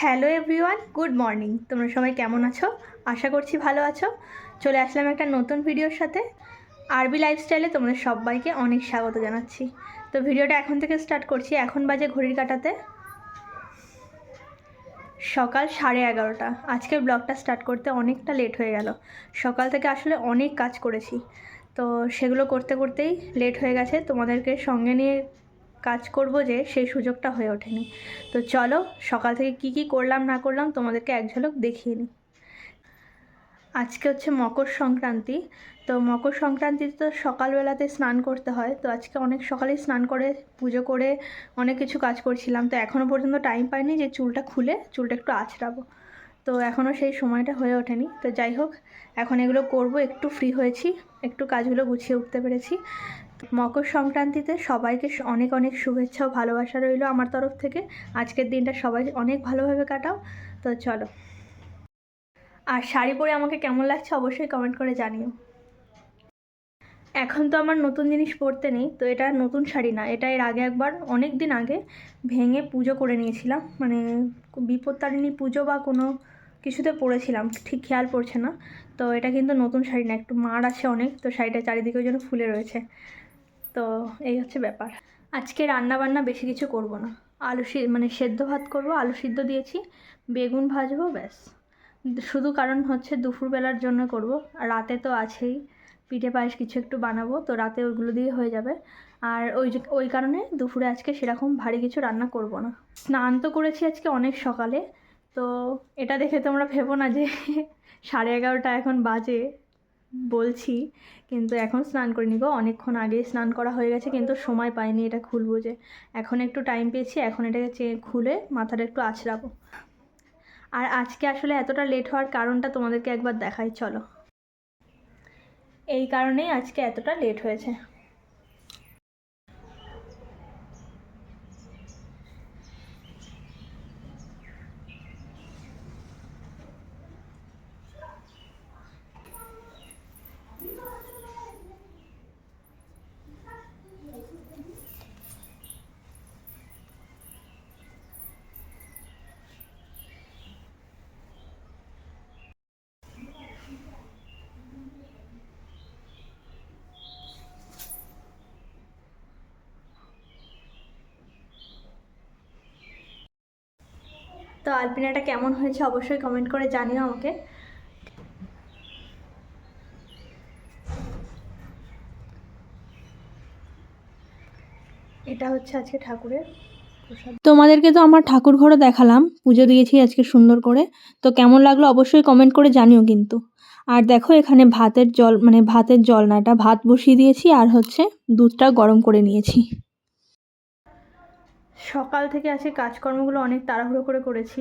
Hello everyone, good morning. তোমরা সবাই কেমন আছো? আশা করছি ভালো আছো। চলে আসলাম একটা নতুন ভিডিওর সাথে। আরবি লাইফস্টাইলে তোমাদের সবাইকে অনেক স্বাগত জানাচ্ছি। তো ভিডিওটা এখন থেকে স্টার্ট করছি। এখন বাজে ঘড়ির কাটাতে। সকাল সাড়ে এগারোটা। আজকের ব্লগটা স্টার্ট করতে অনেকটা লেট হয়ে গেল। সকাল থেকে আসলে অনেক কাজ করেছি। তো সেগুলো করতে করতেই লেট হয়ে গেছে। তোমাদেরকে সঙ্গে নিয়ে কাজ করব যে সেই সুযোগটা হয়ে ওঠেনি। তো চলো, সকাল থেকে কি কি করলাম না করলাম তোমাদেরকে এক ঝলক দেখিয়ে নিই। আজকে হচ্ছে মকর সংক্রান্তি। তো মকর সংক্রান্তিতে তো সকালবেলাতে স্নান করতে হয়। তো আজকে অনেক সকালেই স্নান করে, পুজো করে অনেক কিছু কাজ করছিলাম। তো এখনও পর্যন্ত টাইম পাইনি যে চুলটা খুলে চুলটা একটু আঁচড়াবো তো এখনও সেই সময়টা হয়ে ওঠেনি। তো যাই হোক, এখন এগুলো করব, একটু ফ্রি হয়েছি, একটু কাজগুলো গুছিয়ে উঠতে পেরেছি। মকর সংক্রান্তিতে সবাইকে অনেক অনেক শুভেচ্ছা ও ভালোবাসা রইল আমার তরফ থেকে। আজকের দিনটা সবাই অনেক ভালোভাবে কাটাও। তো চলো। আর শাড়ি পরে আমাকে কেমন লাগছে অবশ্যই কমেন্ট করে জানিও। এখন তো আমার নতুন জিনিস পরতে নেই, তো এটা নতুন শাড়ি না, এটা এর আগে একবার, অনেক দিন আগে ভেঙে পুজো করে নিয়েছিলাম। মানে বিপত্তারিণী পুজো বা কোনো কিছুতে পরেছিলাম, ঠিক খেয়াল পড়ছে না। তো এটা কিন্তু নতুন শাড়ি না, একটু মার আছে অনেক, তো শাড়িটা চারিদিকে ওই জন্য ফুলে রয়েছে। তো এই হচ্ছে ব্যাপার। আজকে রান্না বান্না বেশি কিছু করব না। আলু মানে সেদ্ধ ভাত করব, আলু সিদ্ধ দিয়েছি, বেগুন ভাজবো, ব্যাস। শুধু কারণ হচ্ছে দুপুরবেলার জন্য করব রাতে তো আছেই। পিঠে পায়েস কিছু একটু বানাবো, তো রাতে ওইগুলো দিয়ে হয়ে যাবে। আর ওই ওই কারণে দুপুরে আজকে সেরকম ভারী কিছু রান্না করব না। স্নান তো করেছি আজকে অনেক সকালে, তো এটা দেখে তোমরা ভেবো না যে সাড়ে এগারোটা এখন বাজে। বলছি, কিন্তু এখন স্নান করিনি গো অনেকক্ষণ আগেই স্নান করা হয়ে গেছে, কিন্তু সময় পাইনি এটা খুলবো যে। এখন একটু টাইম পেয়েছি, এখন এটাকে খুলে মাথাটা একটু আছড়াবো। আর আজকে আসলে এতটা লেট হওয়ার কারণটা তোমাদেরকে একবার দেখাই, চলো। এই কারণেই আজকে এতটা লেট হয়েছে। তো আলপিনাটা কেমন হয়েছে অবশ্যই কমেন্ট করে জানিও আমাকে। এটা হচ্ছে আজকে ঠাকুরের তোমাদেরকে তো আমার ঠাকুর ঘরও দেখালাম, পুজো দিয়েছি আজকে সুন্দর করে। তো কেমন লাগল অবশ্যই কমেন্ট করে জানিও কিন্তু। আর দেখো এখানে ভাতের জল মানে ভাতের জল না এটা ভাত বসিয়ে দিয়েছি আর হচ্ছে দুধটা গরম করে নিয়েছি। সকাল থেকে আজকে কাজকর্মগুলো অনেক তাড়াহুড়ো করে করেছি।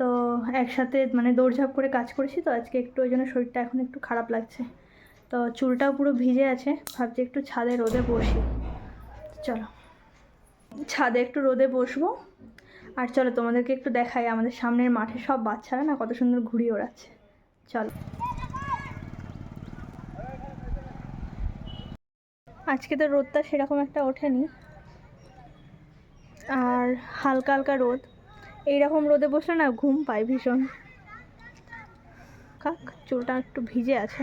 তো একসাথে মানে দৌড়ঝাঁপ করে কাজ করেছি তো আজকে একটু ওই জন্য শরীরটা এখন একটু খারাপ লাগছে। তো চুলটাও পুরো ভিজে আছে, ভাবছি একটু ছাদে রোদে বসি। চলো। ছাদে একটু রোদে বসবো। আর চলো তোমাদেরকে একটু দেখাই, আমাদের সামনের মাঠে সব বাচ্চারা না কত সুন্দর ঘুরিয়ে ওড়াচ্ছে। চলো। আজকে তো রোদটা সেরকম একটা ওঠেনি আর হালকা হালকা রোদ। এইরকম রোদে বসলে না ঘুম পায় ভীষণ। কাক, চুলটা একটু ভিজে আছে।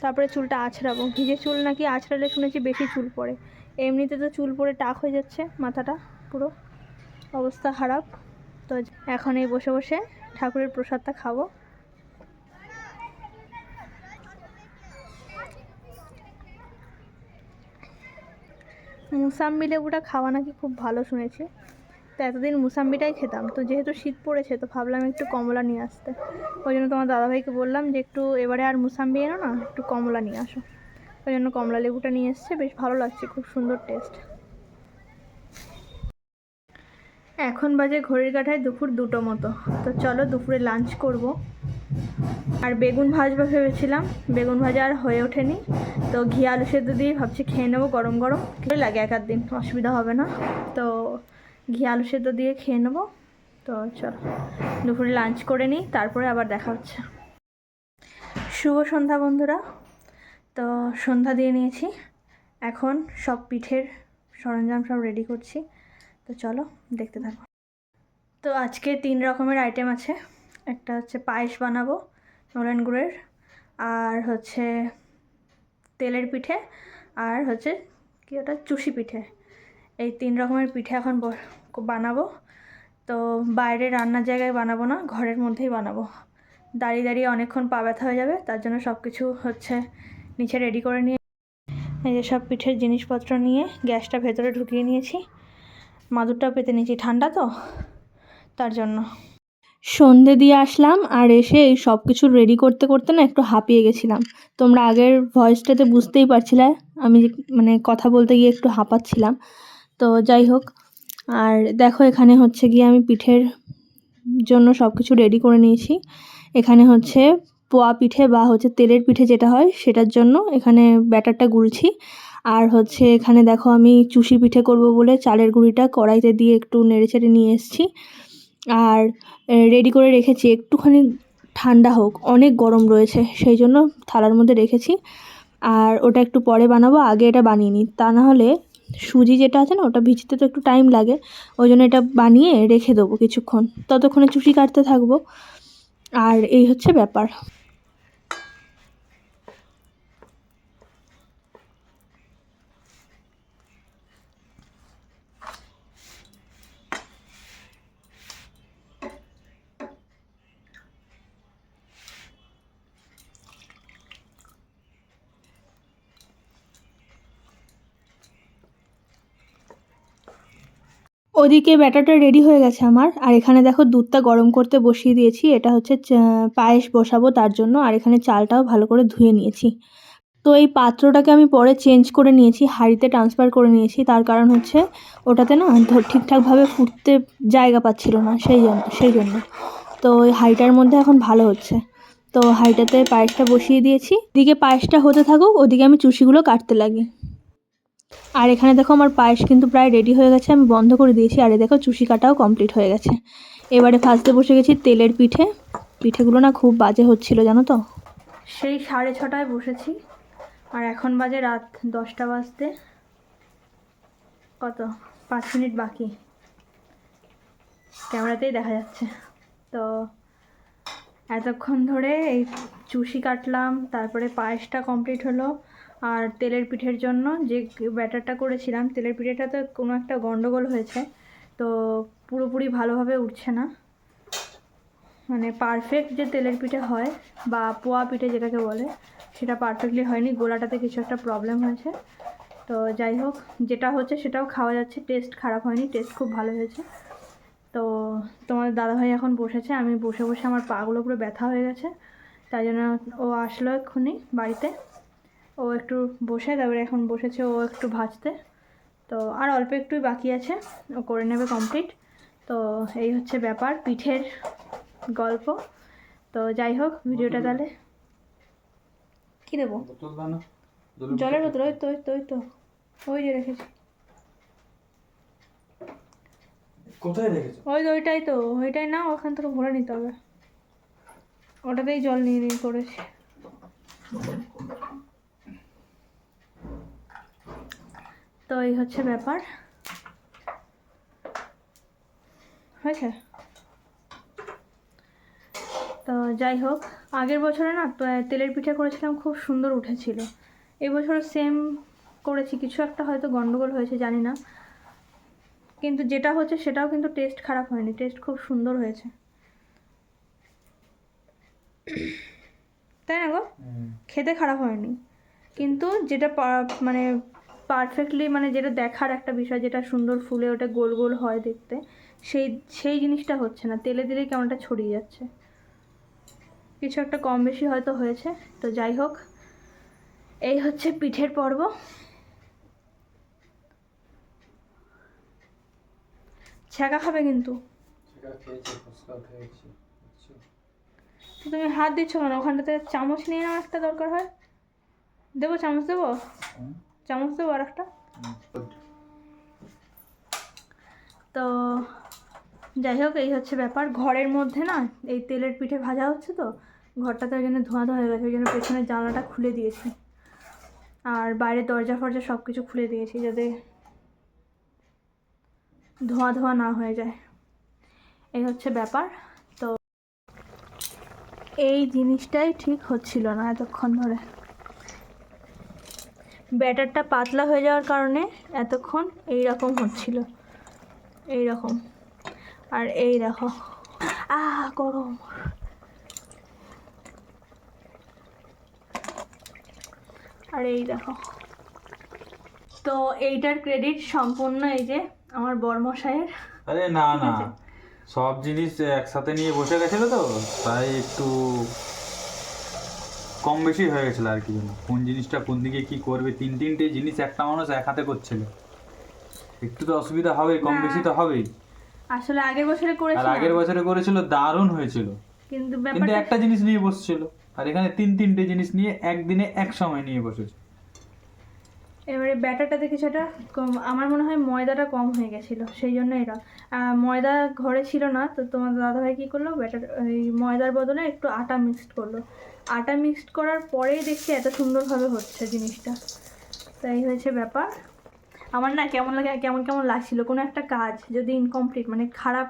তারপরে চুলটা আছড়াবো। ভিজে চুল নাকি আছড়ালে শুনেছি বেশি চুল পড়ে। এমনিতে তো চুল পড়ে টাক হয়ে যাচ্ছে, মাথাটা পুরো অবস্থা খারাপ। তো এখন এই বসে বসে ঠাকুরের প্রসাদটা খাব। মুসাম্বি লেবুটা খাওয়া নাকি খুব ভালো শুনেছি। তো এতদিন মুসাম্বিটাই খেতাম। তো যেহেতু শীত পড়েছে, তো ভাবলাম একটু কমলা নিয়ে আসতে। ওই জন্য তোমার দাদাভাইকে বললাম যে একটু এবারে আর মুসাম্বি এনো না, একটু কমলা নিয়ে আসো। ওই জন্য কমলা লেবুটা নিয়ে এসছে, বেশ ভালো লাগছে, খুব সুন্দর টেস্ট এখন বাজে ঘড়ির কাঁটায় দুপুর দুটো মতো। তো চলো দুপুরে লাঞ্চ করব। আর বেগুন ভাজবো ভেবেছিলাম। বেগুন ভাজা আর হয়ে ওঠেনি। তো ঘি আলু সেদ্ধ দিয়ে ভাবছি খেয়ে নেব গরম গরম। ভালোই লাগে এক দিন, অসুবিধা হবে না। তো ঘি আলু সেদ্ধ দিয়ে খেয়ে নেব। তো চলো, দুপুরে লাঞ্চ করে নিই, তারপরে আবার দেখা হচ্ছে। শুভ সন্ধ্যা বন্ধুরা। তো সন্ধ্যা দিয়ে নিয়েছি। এখন সব পিঠের সরঞ্জাম সব রেডি করছি। তো চলো, দেখতে থাকো। তো আজকে তিন রকমের আইটেম আছে। একটা হচ্ছে পায়েস বানাবো নলেন গুড়ের, আর হচ্ছে তেলের পিঠে, আর হচ্ছে কি ওটা, চুষি পিঠে। এই তিন রকমের পিঠে এখন বানাবো। তো বাইরে রান্নার জায়গায় বানাবো না, ঘরের মধ্যেই বানাবো। দাঁড়িয়ে দাঁড়িয়ে অনেকক্ষণ পা ব্যথা হয়ে যাবে, তার জন্য সব কিছু হচ্ছে নিচে রেডি করে নিয়ে এই যে সব পিঠের জিনিসপত্র নিয়ে গ্যাসটা ভেতরে ঢুকিয়ে নিয়েছি। মাদুরটাও পেতে নিয়েছি, ঠান্ডা তো? তার জন্য। সন্ধে দিয়ে আসলাম আর এসে এই সব কিছু রেডি করতে করতে না একটু হাঁপিয়ে গেছিলাম। তোমরা আগের ভয়েসটাতে বুঝতেই পারছিলে, আমি মানে কথা বলতে গিয়ে একটু হাঁপাচ্ছিলাম। তো যাই হোক, আর দেখো এখানে হচ্ছে গিয়ে আমি পিঠের জন্য সব কিছু রেডি করে নিয়েছি। এখানে হচ্ছে পোয়া পিঠে বা হচ্ছে তেলের পিঠে যেটা হয় সেটার জন্য এখানে ব্যাটারটা গুলছি আর হচ্ছে এখানে দেখো আমি চুষি পিঠে করব বলে চালের গুঁড়িটা কড়াইতে দিয়ে একটু নেড়েচেড়ে নিয়ে এসেছি। আর রেডি করে রেখেছি, একটুখানি ঠান্ডা হোক, অনেক গরম রয়েছে, সেই জন্য থালার মধ্যে রেখেছি। আর ওটা একটু পরে বানাবো, আগে এটা বানিয়ে নিই, তা না হলে সুজি যেটা আছে না, ওটা ভিজতে তো একটু টাইম লাগে, ওই জন্য এটা বানিয়ে রেখে দেবো কিছুক্ষণ, ততক্ষণে চুটি কাটতে থাকব। আর এই হচ্ছে ব্যাপার। ওদিকে ব্যাটারটা রেডি হয়ে গেছে আমার। আর এখানে দেখো দুধটা গরম করতে বসিয়ে দিয়েছি। এটা হচ্ছে পায়েস বসাবো তার জন্য। আর এখানে চালটাও ভালো করে ধুয়ে নিয়েছি। তো এই পাত্রটাকে আমি পরে চেঞ্জ করে নিয়েছি, হাঁড়িতে ট্রান্সফার করে নিয়েছি। তার কারণ হচ্ছে, ওটাতে না ঠিকঠাকভাবে ফুটতে জায়গা পাচ্ছিল না, সেই জন্য সেই জন্য। তো ওই হাঁড়িটার মধ্যে এখন ভালো হচ্ছে। তো হাঁড়িটাতে পায়েসটা বসিয়ে দিয়েছি। এদিকে পায়েসটা হতে থাকুক, ওদিকে আমি চুষিগুলো কাটতে লাগি। আর এখানে দেখো আমার পায়েস কিন্তু প্রায় রেডি হয়ে গেছে, আমি বন্ধ করে দিয়েছি। আর এই দেখো চুষি কাটাও কমপ্লিট হয়ে গেছে। এবারে ফার্স্টে বসে গেছি তেলের পিঠে। পিঠেগুলো না খুব বাজে হচ্ছিল, জানো তো? সেই সাড়ে ছটায় বসেছি। আর এখন বাজে রাত দশটা বাজতে কত? পাঁচ মিনিট বাকি। ক্যামেরাতেই দেখা যাচ্ছে। তো এতক্ষণ ধরে এই চুষি কাটলাম, তারপরে পায়েসটা কমপ্লিট হলো। আর তেলের পিঠের জন্য যে ব্যাটারটা করেছিলাম, তেলের পিঠেটাতে কোনো একটা গন্ডগোল হয়েছে, তো পুরোপুরি ভালোভাবে উঠছে না। মানে পারফেক্ট যে তেলের পিঠে হয়, বা পোয়া পিঠে যেটাকে বলে, সেটা পারফেক্টলি হয়নি, গোলাটাতে কিছু একটা প্রবলেম হয়েছে। তো যাই হোক, যেটা হচ্ছে সেটাও খাওয়া যাচ্ছে টেস্ট খারাপ হয়নি টেস্ট খুব ভালো হয়েছে। তো তোমাদের দাদাভাই এখন বসেছে, আমি বসে বসে আমার পাগুলো পুরো ব্যথা হয়ে গেছে, তাই জন্য ও আসলো এক্ষুনি বাড়িতে। ও একটু বসে তারপরে এখন বসেছে ও একটু ভাজতে। তো আর অল্প একটুই বাকি আছে ও করে নেবে কমপ্লিট তো এই হচ্ছে ব্যাপার পিঠের গল্প। তো যাই হোক ভিডিওটা তাহলে। কী দেবো? জলের বোতল ওই তো ওই তো ওই তো। ওই যে রেখেছি। কোথায় রেখেছো? ওই তো ওইটাই তো ওইটাই না ওখান থেকে ভরে নিতে হবে। ওটাতেই জল নিয়ে নিয়ে করেছি। তো এই হচ্ছে ব্যাপার। হয়েছে? তো যাই হোক আগের বছরে না তো- তেলের পিঠে করেছিলাম খুব সুন্দর উঠেছিল। এবছর সেম করেছি কিছু একটা হয়তো গন্ডগোল হয়েছে জানি না। কিন্তু যেটা হচ্ছে সেটাও কিন্তু টেস্ট খারাপ হয়নি টেস্ট খুব সুন্দর হয়েছে। তাই না গো? খেতে খারাপ হয়নি। কিন্তু যেটা মানে পারফেক্টলি মানে যেটা দেখার একটা বিষয় যেটা সুন্দর ফুলে ওটা গোল গোল হয় দেখতে সেই সেই জিনিসটা হচ্ছে না। তেলে দিলে কেমনটা ছড়িয়ে যাচ্ছে। কিছু একটা কম বেশি হয়তো হয়েছে তো যাই হোক। এই হচ্ছে পিঠের পর্ব। ছ্যাঁকা খাবে কিন্তু। তুমি হাত দিচ্ছ কেন? ওখানটাতে চামচ নিয়ে নেওয়া একটা দরকার হয়। দেবো চামচ দেবো? চামচ দেবো আর একটা তো যাই হোক, এই হচ্ছে ব্যাপার। ঘরের মধ্যে না, এই তেলের পিঠে ভাজা হচ্ছে তো, ঘরটাতে ওই জন্য ধোঁয়া ধোঁয়া হয়ে গেছে, ওই জন্য পেছনের জানলাটা খুলে দিয়েছি। আর বাইরে দরজা ফরজা সব কিছু খুলে দিয়েছি, যাতে ধোঁয়া ধোঁয়া না হয়ে যায়। এই হচ্ছে ব্যাপার। তো এই জিনিসটাই ঠিক হচ্ছিল না এতক্ষণ ধরে। ব্যাটারটা পাতলা হয়ে যাওয়ার কারণে এতক্ষণ এই রকম হচ্ছিল। এই রকম আর এই দেখো। আহ গরম। আর এই দেখো। তো এইটার ক্রেডিট সম্পূর্ণ এই যে আমার বর্মশায়ের আরে না না। সব জিনিস একসাথে নিয়ে বসে গেছিল তো তাই একটু কম বেশি হয়ে গেছিল আর কি কোন জিনিসটা কোন দিকে কি করবে তিন তিনটে জিনিস একটা মানুষ এক হাতে করছিল। একটু তো অসুবিধা হবে কম বেশি তো হবেই। আসলে আগের বছরে আর আগের বছরে করেছিল দারুণ হয়েছিল। কিন্তু কিন্তু ব্যাপারটা একটা জিনিস নিয়ে বসছিল। আর এখানে তিন তিনটে জিনিস নিয়ে একদিনে এক সময় নিয়ে বসেছে। এবারে ব্যাটারটাতে কিছুটা কম, আমার মনে হয় ময়দাটা কম হয়ে গেছিল, সেই জন্য এটা। ময়দা ঘরে ছিল না, তো তোমার দাদাভাই কী করল? ব্যাটার, এই ময়দার বদলে একটু আটা মিক্সড করল। আটা মিক্সড করার পরেই দেখছি এত সুন্দরভাবে হচ্ছে জিনিসটা। তাই হয়েছে ব্যাপার। আমার না কেমন লাগে, কেমন কেমন লাগছিল, কোনো একটা কাজ যদি ইনকমপ্লিট মানে খারাপ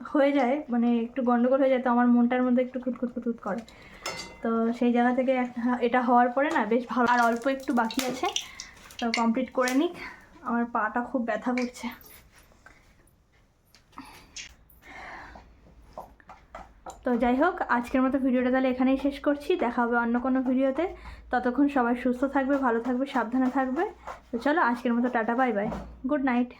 হয়ে যায় মানে একটু গন্ডগোল হয়ে যায়, তো আমার মনটার মধ্যে একটু খুঁতখুত খুঁতখুত করে। তো সেই জায়গা থেকে এটা হওয়ার পরে না বেশ ভালো, আর অল্প একটু বাকি আছে। তো কমপ্লিট করে নিক। আমার পাটা খুব ব্যথা করছে। তো যাই হোক, আজকের মতো ভিডিওটা তাহলে এখানেই শেষ করছি। দেখা হবে অন্য কোনো ভিডিওতে। ততক্ষণ সবাই সুস্থ থাকবে, ভালো থাকবে, সাবধানে থাকবে। তো চলো, আজকের মতো tata, bye bye. Good night.